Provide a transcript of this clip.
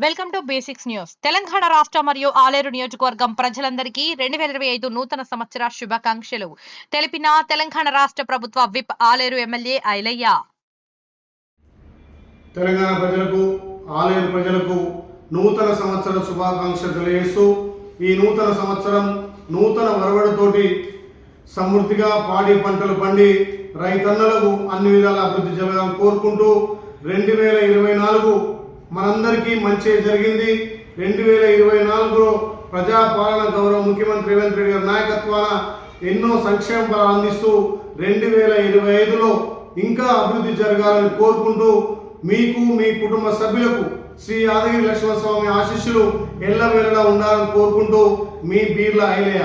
Welcome to basics news Telangana రాష్ట్ర మరియు ఆలేరు నియోజకవర్గం ప్రజలందరికీ రెండు వేల ఇరవై ఐదు నూతన సంవత్సర శుభాకాంక్షలు. తెలిపిన తెలంగాణ రాష్ట్ర ప్రభుత్వ విప్ ఆలేరు ఎమ్మెల్యే ఐలయ్య. తెలంగాణ ప్రజలకు ఆలేరు ప్రజలకు నూతన సంవత్సర శుభాకాంక్షలు తెలియజేస్తూ ఈ నూతన సంవత్సరం నూతన వరవడితోటి సమృద్ధిగా పాడి పంటలు పండి రైతన్నలకు అన్ని విధాల అభివృద్ధి జరగాలని కోరుకుంటూ రెండు వేల ఇరవై నాలుగు మనందరికీ మంచి జరిగింది. రెండు వేల ఇరవై నాలుగులో ప్రజాపాలన గౌరవ ముఖ్యమంత్రి రేవంత్ రెడ్డి గారి నాయకత్వాన ఎన్నో సంక్షేమ ఫలాలు అందిస్తూ రెండు వేల ఇరవై ఐదులో ఇంకా అభివృద్ధి జరగాలని కోరుకుంటూ మీకు మీ కుటుంబ సభ్యులకు శ్రీ యాదగిరి లక్ష్మణ స్వామి ఆశీస్సులు ఎల్లవేళలా ఉండాలని కోరుకుంటూ మీ బీర్ల ఐలయ్య.